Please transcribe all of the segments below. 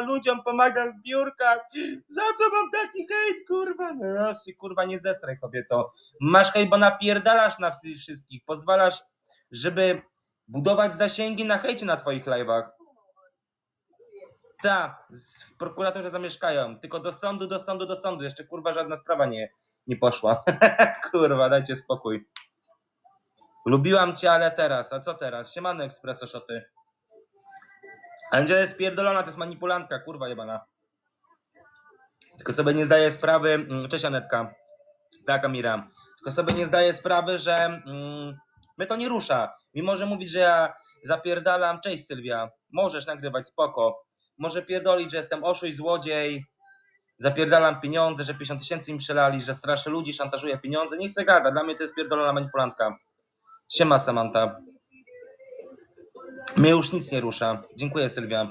ludziom pomagam w zbiórkach. Za co mam taki hejt, kurwa? No się kurwa nie zesraj kobieto. Masz hejt, bo napierdalasz na wszy- wszystkich. Pozwalasz, żeby budować zasięgi na hejcie na twoich live'ach. Tak, w prokuraturze zamieszkają. Tylko do sądu, do sądu, do sądu. Jeszcze kurwa żadna sprawa nie, nie poszła. kurwa, dajcie spokój. Lubiłam cię, ale teraz. A co teraz? Siemano Ekspreso Szoty. Angela jest pierdolona, to jest manipulantka, kurwa jebana. Tylko sobie nie zdaje sprawy. mm, Cześć Anetka. Tak, Amira. Tylko sobie nie zdaje sprawy, że mm, mnie to nie rusza. Mimo, że mówić, że ja zapierdalam. Cześć Sylwia. Możesz nagrywać, spoko. Może pierdolić, że jestem oszuj, złodziej. Zapierdalam pieniądze, że 50 tysięcy mi przelali, że straszę ludzi, szantażuję pieniądze. Nie chcę gada. Dla mnie to jest pierdolona manipulantka. Siema Samantha. Mnie już nic nie rusza. Dziękuję Sylwia.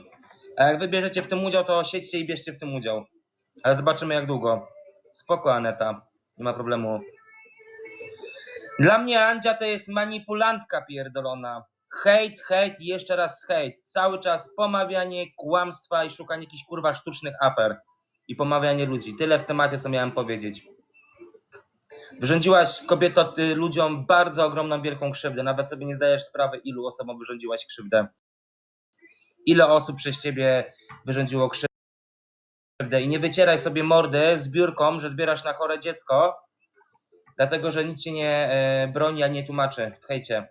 A jak wybierzecie w tym udział, to siedźcie i bierzcie w tym udział. Ale zobaczymy jak długo. Spoko Aneta. Nie ma problemu. Dla mnie Andzia to jest manipulantka pierdolona. Hejt, hejt i jeszcze raz hejt. Cały czas pomawianie, kłamstwa i szukanie jakichś kurwa sztucznych afer. I pomawianie ludzi. Tyle w temacie, co miałem powiedzieć. Wyrządziłaś kobieto ty ludziom bardzo ogromną, wielką krzywdę. Nawet sobie nie zdajesz sprawy, ilu osobom wyrządziłaś krzywdę. Ile osób przez ciebie wyrządziło krzywdę. I nie wycieraj sobie mordy zbiórką, że zbierasz na chore dziecko, dlatego że nic cię nie e, broni, a nie tłumaczy w hejcie.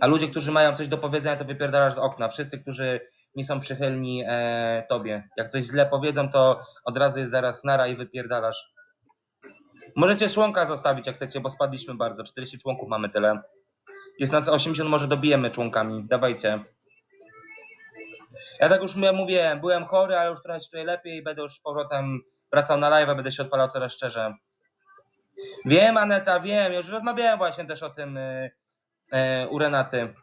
A ludzie, którzy mają coś do powiedzenia, to wypierdalasz z okna. Wszyscy, którzy nie są przychylni e, tobie. Jak coś źle powiedzą, to od razu jest zaraz nara i wypierdalasz. Możecie członka zostawić, jak chcecie, bo spadliśmy bardzo. 40 członków mamy tyle. Jest nas 80, może dobijemy członkami. Dawajcie. Ja tak już mówię, mówię, byłem chory, ale już trochę się czuję lepiej będę już z powrotem wracał na live, będę się odpalał coraz szczerze. Wiem, Aneta, wiem, już rozmawiałem właśnie też o tym y, y, u Renaty.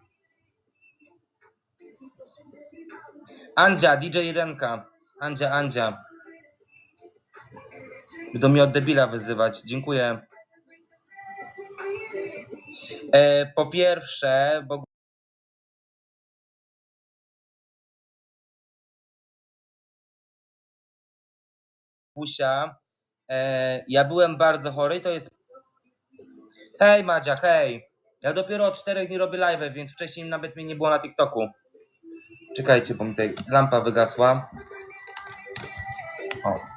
Andzia, DJ Renka. Andzia, Andzia. Będą mnie od debila wyzywać. Dziękuję. E, po pierwsze, bo Busia, e, ja byłem bardzo chory i to jest... Hej Madzia, hej. Ja dopiero od czterech dni robię live, więc wcześniej nawet mnie nie było na TikToku. Czekajcie, bo mi tutaj lampa wygasła. O.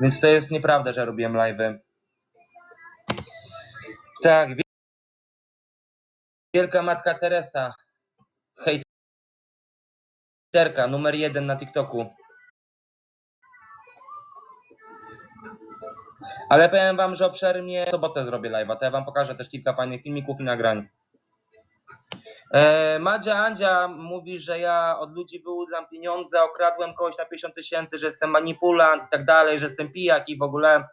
Więc to jest nieprawda, że robiłem live'y. Tak, wie- wielka matka Teresa. Hejterka, numer jeden na TikToku. Ale powiem wam, że obszernie sobotę zrobię live'a, to ja wam pokażę też kilka fajnych filmików i nagrań. E, Madzia Andzia mówi, że ja od ludzi wyłudzam pieniądze, okradłem kogoś na 50 tysięcy, że jestem manipulant i tak dalej, że jestem pijak i w ogóle.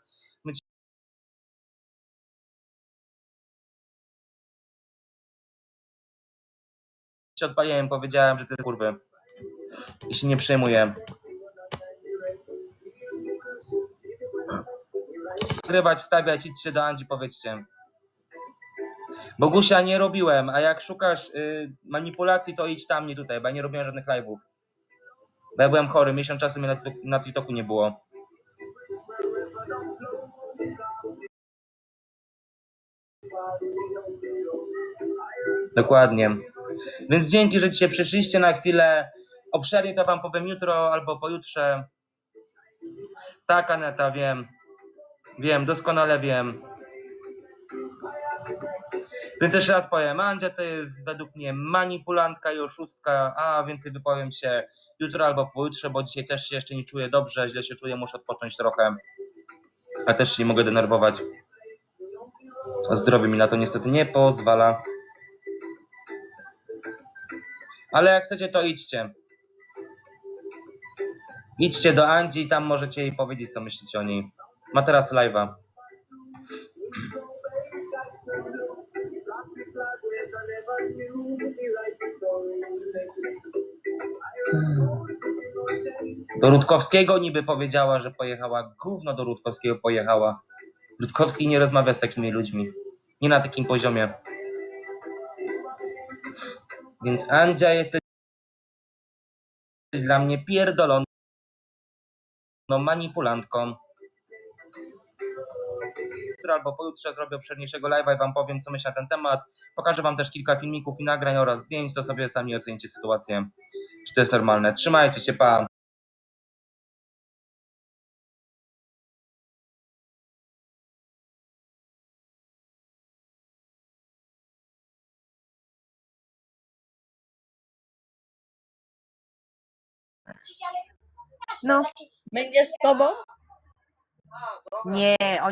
Się odpaliłem, powiedziałem, że to jest kurwy. I się nie przejmuję. Nagrywać, wstawiać, idźcie do Andzi, powiedzcie. Bogusia nie robiłem, a jak szukasz y, manipulacji, to idź tam, nie tutaj, bo ja nie robiłem żadnych live'ów. Bo ja byłem chory, miesiąc czasu mnie na, na TikToku nie było. Dokładnie. Więc dzięki, że dzisiaj przyszliście na chwilę. Obszernie to wam powiem jutro albo pojutrze. Tak, Aneta, wiem. Wiem, doskonale wiem. Więc jeszcze raz powiem, Andzia to jest według mnie manipulantka i oszustka, a więcej wypowiem się jutro albo pojutrze, bo dzisiaj też się jeszcze nie czuję dobrze, źle się czuję, muszę odpocząć trochę. A też się nie mogę denerwować. Zdrowie mi na to niestety nie pozwala. Ale jak chcecie, to idźcie. Idźcie do Andzi i tam możecie jej powiedzieć, co myślicie o niej. Ma teraz live'a. Do Rutkowskiego niby powiedziała, że pojechała. Gówno do Rutkowskiego pojechała. Rutkowski nie rozmawia z takimi ludźmi. Nie na takim poziomie. Więc Andzia jest dla mnie pierdoloną manipulantką. Jutro albo pojutrze zrobię obszerniejszego live'a i wam powiem, co myślę na ten temat. Pokażę wam też kilka filmików i nagrań oraz zdjęć, to sobie sami ocenicie sytuację, czy to jest normalne. Trzymajcie się, pa! No, Będziesz z tobą? nie, on